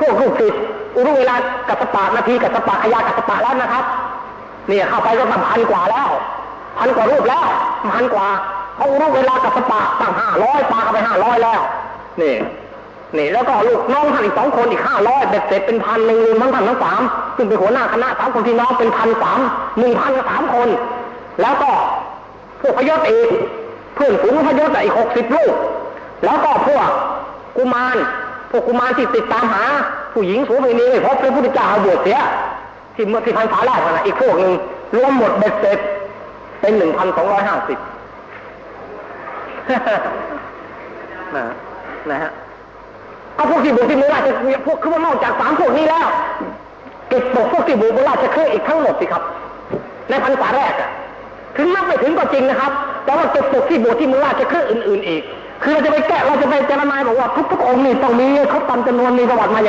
พวกลูกศิษย์อุรุเวลากัสปะนาทีกัสปะขยากัสปะแล้วนะครับ เนี่ยเข้าไปก็ตั้งพันกว่าแล้วพันกว่ารูปแล้วพันกว่าเขาอุรุเวลากัสปะตั้งห้าร้อยปาเข้าไปห้าร้อยแล้วนี่นี่แล้วก็ลูกน้องท่านอีกสองคนอีกห้าร้อยเบ็ดเสร็จเป็นพันหนึ่งรวมทั้งท่านทั้งสามซึ่งเป็นหัวหน้าคณะสามคนพี่น้องเป็นพันสามหนึ่งพันสามคน แล้วก็พวกพยศอีกเพื่อนฝูงพยศอีกหกสิบลูกแล้วก็พวกกุมาร พวกกุมารที่ติดตามหา ผู้หญิงสูงไปนี้ไม่พบพระพุทธเจ้าเอาบวชเสียที่เมื่อที่พันษาแรกนั่นนะอีกพวกหนึ่งรวมหมดเบ็ดเสร็จเป็นหนึ่งพันสองร้อยห้าสิบนะนะฮะเอาพวกที่บุกที่มูราชพวกคือว่านอกจากสามพวกนี้แล้วเก็บตกพวกที่บุกมูราชเครืออีกทั้งหมดสิครับ ในพรรษาแรกอะถึงนับไม่ถึงก็จริงนะครับ แต่ว่าเก็บตกที่บวชที่มูราชเครื่ออื่น ๆ อีก คือเราจะไปแกะเราจะไปเจรนายบอกว่าทุกๆองค์นี่ต้องมีเขาตามจำนวนมีประวัติมาอย่าง